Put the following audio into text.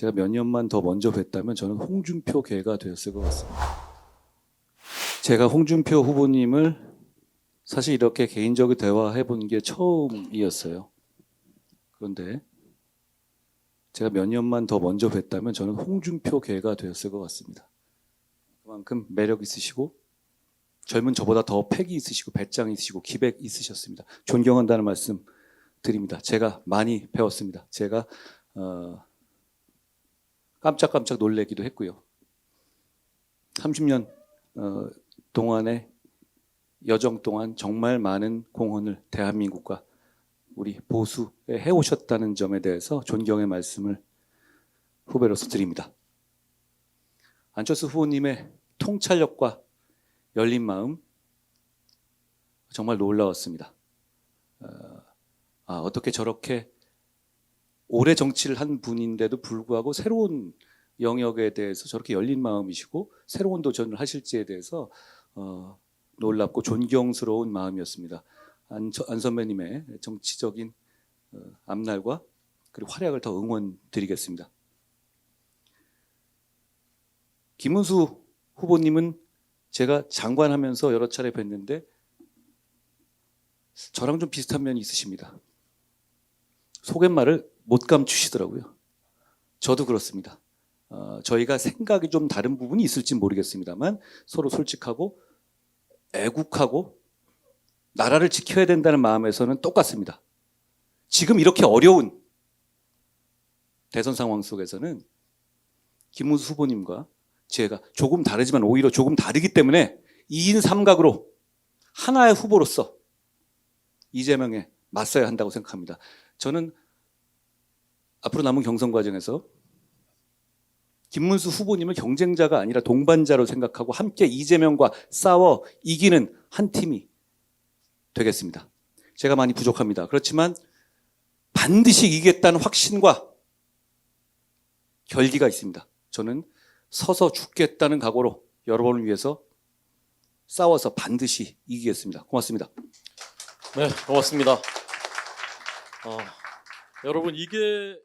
제가 몇 년만 더 먼저 뵀다면 저는 홍준표 계가 되었을 것 같습니다. 제가 홍준표 후보님을 사실 이렇게 개인적으로 대화해 본 게 처음이었어요. 그런데 제가 몇 년만 더 먼저 뵀다면 저는 홍준표 계가 되었을 것 같습니다. 그만큼 매력 있으시고 젊은 저보다 더 패기 있으시고 배짱 있으시고 기백 있으셨습니다. 존경한다는 말씀 드립니다. 제가 많이 배웠습니다. 제가 어, 깜짝깜짝 놀래기도 했고요. 30년 어, 동안의 여정 동안 정말 많은 공헌을 대한민국과 우리 보수에 해오셨다는 점에 대해서 존경의 말씀을 후배로서 드립니다. 안철수 후보님의 통찰력과 열린 마음 정말 놀라웠습니다. 어, 아, 어떻게 저렇게 오래 정치를 한 분인데도 불구하고 새로운 영역에 대해서 저렇게 열린 마음이시고 새로운 도전을 하실지에 대해서 어, 놀랍고 존경스러운 마음이었습니다. 안, 저- 안 선배님의 정치적인 어, 앞날과 그리고 활약을 더 응원드리겠습니다. 김은수 후보님은 제가 장관하면서 여러 차례 뵀는데 저랑 좀 비슷한 면이 있으십니다. 속갯말을 못 감추시더라고요. 저도 그렇습니다. 어, 저희가 생각이 좀 다른 부분이 있을지 모르겠습니다만 서로 솔직하고 애국하고 나라를 지켜야 된다는 마음에서는 똑같습니다. 지금 이렇게 어려운 대선 상황 속에서는 김문수 후보님과 제가 조금 다르지만 오히려 조금 다르기 때문에 2인 3각으로 하나의 후보로서 이재명에 맞서야 한다고 생각합니다. 저는 앞으로 남은 경선 과정에서 김문수 후보님을 경쟁자가 아니라 동반자로 생각하고 함께 이재명과 싸워 이기는 한 팀이 되겠습니다. 제가 많이 부족합니다. 그렇지만 반드시 이기겠다는 확신과 결기가 있습니다. 저는 서서 죽겠다는 각오로 여러분을 위해서 싸워서 반드시 이기겠습니다. 고맙습니다. 네, 고맙습니다. 어, 여러분 이게